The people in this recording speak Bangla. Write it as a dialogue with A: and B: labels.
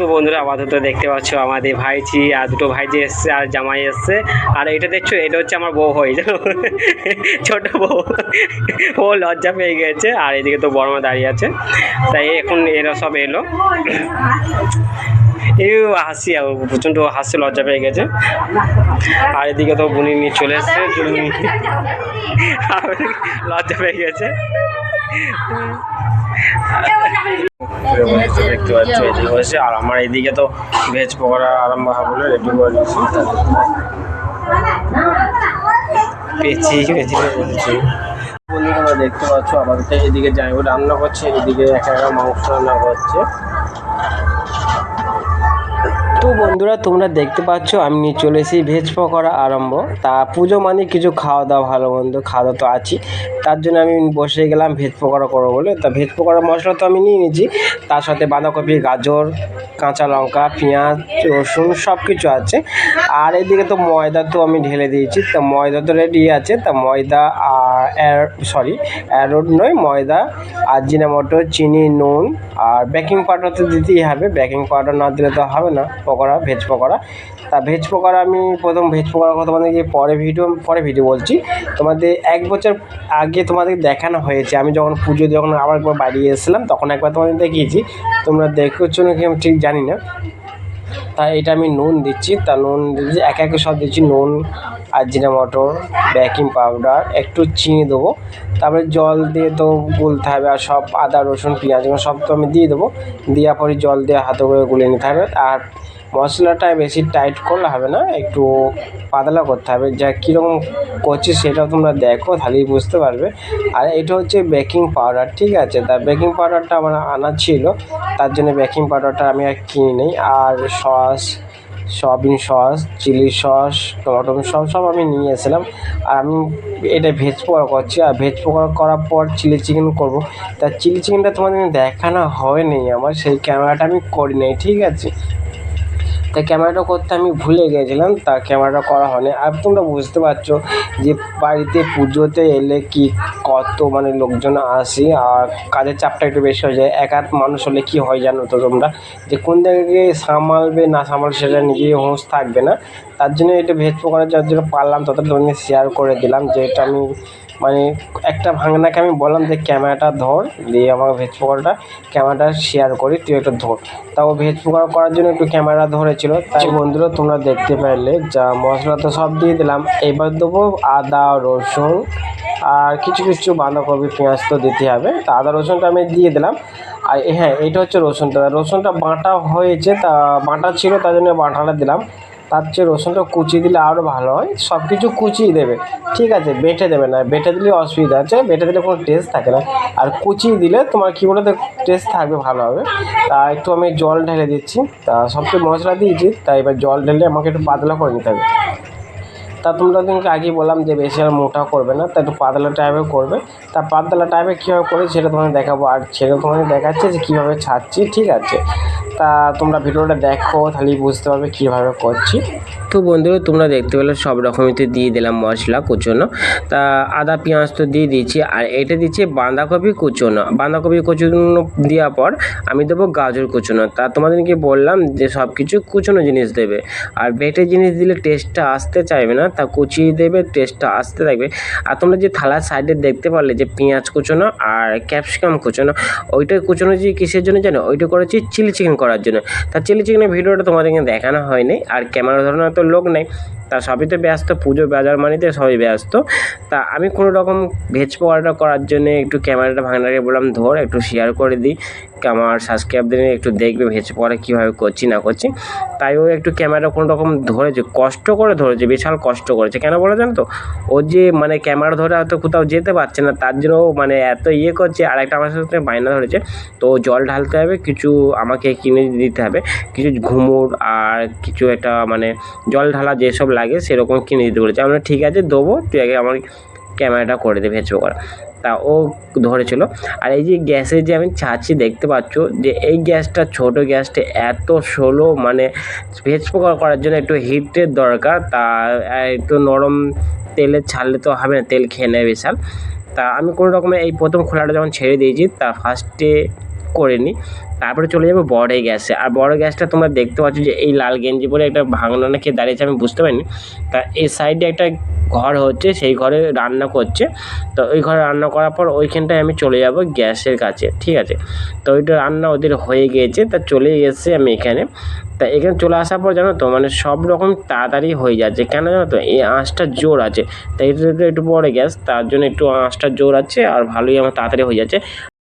A: তো বন্ধুরা, আপাতত দেখতে পাচ্ছ আমাদের ভাইজি আর দুটো ভাইজি এসছে আর জামাই এসছে। আর এটা দেখছ, এটা হচ্ছে আমার বউ হয়ে, জানো? ছোট বউ। ও লজ্জা পেয়ে গেছে, আর এদিকে তো বড় মা দাঁড়িয়ে আছে। তাই এখন এরা সব এলো। এই হাসি প্রচণ্ড হাসি লজ্জা পেয়ে গেছে। আর এদিকে তো বুনি নিয়ে চলে এসছে লজ্জা পেয়ে গেছে। দেখতে পাচ্ছ এদিকে হয়েছে আর আমার এদিকে তো ভেজ পকোড়া আরম্ভ বলে রেডি করে দিয়েছি। পেঁচি পেঁচি বলছি বন্ধু তোমরা দেখতে পাচ্ছ, আমাদের এদিকে যাই রান্না করছে এদিকে একা একা মাংস রান্না করছে তো বন্ধুরা, তোমরা দেখতে পাচ্ছ, আমি নিয়ে চলে এসেছি ভেজ পকোড়া আরম্ভ। তা পুজো মানে কিছু খাওয়া দাওয়া, ভালো মন্দ খাওয়া দাওয়া তো আছি তার জন্য আমি বসে গেলাম ভেজ পকোড়া করব বলে। তা ভেজ পকোড়া মশলা তো আমি নিয়ে নিয়েছি। তার সাথে বাঁধাকপি, গাজর, কাঁচা লঙ্কা, পেঁয়াজ, রসুন সব কিছু আছে। আর এদিকে তো ময়দা তো আমি ঢেলে দিয়েছি। তা ময়দা তো রেডি আছে। তা ময়দা আর সরি অ্যারোড নয়, ময়দা, আর জিনা মটর চিনি, নুন, আর বেকিং পাউডার তো দিতেই হবে। বেকিং পাউডার না দিলে তো হবে না, পকোড়া ভেজ পকোড়া। তা ভেজ পকোড়া আমি প্রথম ভেজ পকোড়ার কথা তোমাদেরকে পরে ভিডিও পরে ভিডিও বলছি। তোমাদের এক বছর আগে তোমাদের দেখানো হয়েছে। আমি যখন পুজো যখন আবার একবার বাড়ি এসেছিলাম, তখন একবার তোমাদের দেখিয়েছি। তোমরা দেখেছ নাকি আমি ঠিক জানি না। তা এটা আমি নুন দিচ্ছি। তা নুন দিচ্ছি এক একে সব দিচ্ছি, নুন আর জিরা মটর, বেকিং পাউডার, একটু চিনি দেবো। তারপরে জল দিয়ে তো গুলতে হবে আর সব আদা, রসুন, পেঁয়াজ সব তো আমি দিয়ে দেবো। দেওয়ার পরে জল দিয়ে হাতে করে গুলে নিতে হবে। আর মশলাটা বেশি টাইট করলে হবে না, একটু পাতলা করতে হবে। যা কীরকম করছি সেটা তোমরা দেখো, তাহলেই বুঝতে পারবে। আর এটা হচ্ছে বেকিং পাউডার ঠিক আছে? তা বেকিং পাউডারটা আমার আনা ছিল, তার জন্য বেকিং পাউডারটা আমি আর কিনি নেই। আর sauce soybean sauce chilli sauce tomato sauce সব আমি নিয়ে এসেছিলাম। আর আমি এটা ভেজ পকোড়া করছি, আর ভেজ পকোড়া করার পর চিলি চিকেন করব। তা চিলি চিকেনটা তোমাদের দেখানো হয়নি আমার, সেই ক্যামেরাটা আমি করি নাই ঠিক আছে? তা ক্যামেরাটা করতে আমি ভুলে গিয়েছিলাম তা ক্যামেরাটা করা হয়নি। আর তোমরা বুঝতে পারছ যে বাড়িতে পুজোতে এলে কি কত মানে লোকজন আসে আর কাজের চাপটা একটু বেশি হয়ে যায়। এক আধ মানুষ হলে কি হয় জানো তো তোমরা? যে কোন জায়গায় সামালবে, না সামালবে সেটা নিজেই হুঁশ থাকবে না। তার জন্য এটা ভেজ পকোড়া যার জন্য পারলাম তত তোমাদের শেয়ার করে দিলাম যে এটা আমি মানে একটা ভাঙনাকে আমি বললাম যে, ক্যামেরাটা ধর, দিয়ে আমার ভেজ পকোড়াটা, ক্যামেরাটা শেয়ার করি, তুই একটু ধর। তাও ভেজ পকোড়া করার জন্য একটু ক্যামেরা ধরেছিল তাই বন্ধুরা তোমরা দেখতে পারলে যা মশলা তো সব দিয়ে দিলাম। এবার দেবো আদা, রসুন আর কিছু কিছু বাঁধাকপি, পেঁয়াজ তো দিতে হবে। তা আদা, রসুনটা আমি দিয়ে দিলাম। আর হ্যাঁ এটা হচ্ছে রসুনটা। রসুনটা বাঁটা হয়েছে, তা বাঁটা ছিল তার জন্য বাঁটাটা দিলাম। তার চেয়ে রসুনটা কুচিয়ে দিলে আরও ভালো হয়। সব কিছু কুচিয়ে দেবে। ঠিক আছে, বেটে দেবে না। বেটে দিলে অসুবিধা আছে, বেটে দিলে কোনো টেস্ট থাকে না। আর কুচিয়ে দিলে তোমার কী বলতে টেস্ট থাকবে, ভালো হবে। তা একটু আমি জল ঢেলে দিচ্ছি। তা সবচেয়ে মশলা দিয়েছি তাই এবার জল ঢেলে আমাকে একটু পাতলা করে নিতে হবে। তা তোমরা তোমাকে আগেই বললাম যে বেশি আর মোটা করবে না, তা একটু পাতলা টাইপের করবে। তা পাতলা টাইপের কীভাবে করে সেটা তোমাকে দেখাবো, আর সেটা তোমাকে দেখাচ্ছে যে কীভাবে ছাড়ছি, ঠিক আছে? তা তোমরা ভিডিওটা দেখো তাহলেই বুঝতে পারবে কীভাবে করছি। তো বন্ধুরা, তোমরা দেখতে পেলে সব রকমই তো দিয়ে দিলাম মশলা কুচোনো। তা আদা, পেঁয়াজ তো দিয়ে দিয়েছি আর এটা দিচ্ছি বাঁধাকপি কুচোনো। বাঁধাকপি কুচোনো দেওয়ার পর আমি দেবো গাজর কুচোনো। তা তোমাদেরকে বললাম যে সব কিছু কুচোনো জিনিস দেবে। আর বেটে জিনিস দিলে টেস্টটা আসতে চাইবে না তা কুচিয়ে দেবে টেস্টটা আসতে থাকবে। আর তোমরা যে থালার সাইডে দেখতে পারলে যে পেঁয়াজ কুচোনো আর ক্যাপসিকাম কুচোনো, ওইটা কুচোনো যে কিসের জন্য জানো? ওইটা করেছি চিলি চিকেন করার জন্য। তা চিলি চিকেনের ভিডিওটা তোমাদেরকে দেখানো হয়নি, আর ক্যামেরা ধরনের তো লোক নেই। তা সবই তো ব্যস্ত, পুজো, বাজার মানিতে সবই ব্যস্ত। তা আমি কোনো রকম ভেজ পকোড়াটা করার জন্য একটু ক্যামেরাটা ভাঙনাকে বললাম, ধর একটু শেয়ার করে দিই। আমার সাবস্ক্রাইবদের একটু দেখবে ভেজ পকোড়া কীভাবে করছি, না করছি। তাই ও একটু ক্যামেরা কোনো রকম ধরেছে, কষ্ট করে ধরেছে, বিশাল কষ্ট করেছে। কেন বলে জানো তো? ও যে মানে ক্যামেরা ধরে হয়তো কোথাও যেতে পারছে না, তার জন্য মানে এত ইয়ে করছে আর একটা আমার সাথে বায়না ধরেছে। তো জল ঢালতে হবে, কিছু আমাকে কিনে দিতে হবে। কিছু ঘুমুর আর কিছু একটা মানে জল ঢালা যেসব লাগে, সেরকম কিনে দিতে বলেছে। আমরা ঠিক আছে, দেবো, তুই আগে আমার ক্যামেরাটা করে দে ভেজ পকোড়া তা ও ধরেছিল। আর এই যে গ্যাসের যে আমি ছাড়ছি, দেখতে পাচ্ছ যে এই গ্যাসটা, ছোট গ্যাসটা এত স্লো মানে ভেজ পকোড়া করার জন্য একটু হিটের দরকার। তা একটু নরম তেলে ছাড়লে তো হবে না, তেল খেয়ে নেয় বিশাল। তা আমি কোনো রকমে এই প্রথম খোলাটা যখন ছেড়ে দিয়েছি, তা ফার্স্টে করে নিই তারপরে চলে যাব বড় গ্যাসে। আর বড় গ্যাসটা তোমরা দেখতে পাচ্ছ যে এই লাল গেঞ্জি পরে একটা ভাঙনা নাকি দাঁড়িয়েছে, আমি বুঝতে পারিনি। তা এই সাইডে একটা ঘর হচ্ছে, সেই ঘরে রান্না করছে। তো ওই ঘরে রান্না করার পর ওইখানটায় আমি চলে যাব গ্যাসের কাছে, ঠিক আছে? তো ওইটা রান্না ওদের হয়ে গিয়েছে তা চলে এসে আমি এখানে। তা এখানে চলে আসার পর জানো তো মানে সব রকম তাড়াতাড়ি হয়ে যাচ্ছে। কেন জানো তো, এই আঁচটা জোর আছে। তাই এটা একটু বড় গ্যাস, তার জন্য একটু আঁচটা জোর আছে, আর ভালোই আমার তাড়াতাড়ি হয়ে যাচ্ছে।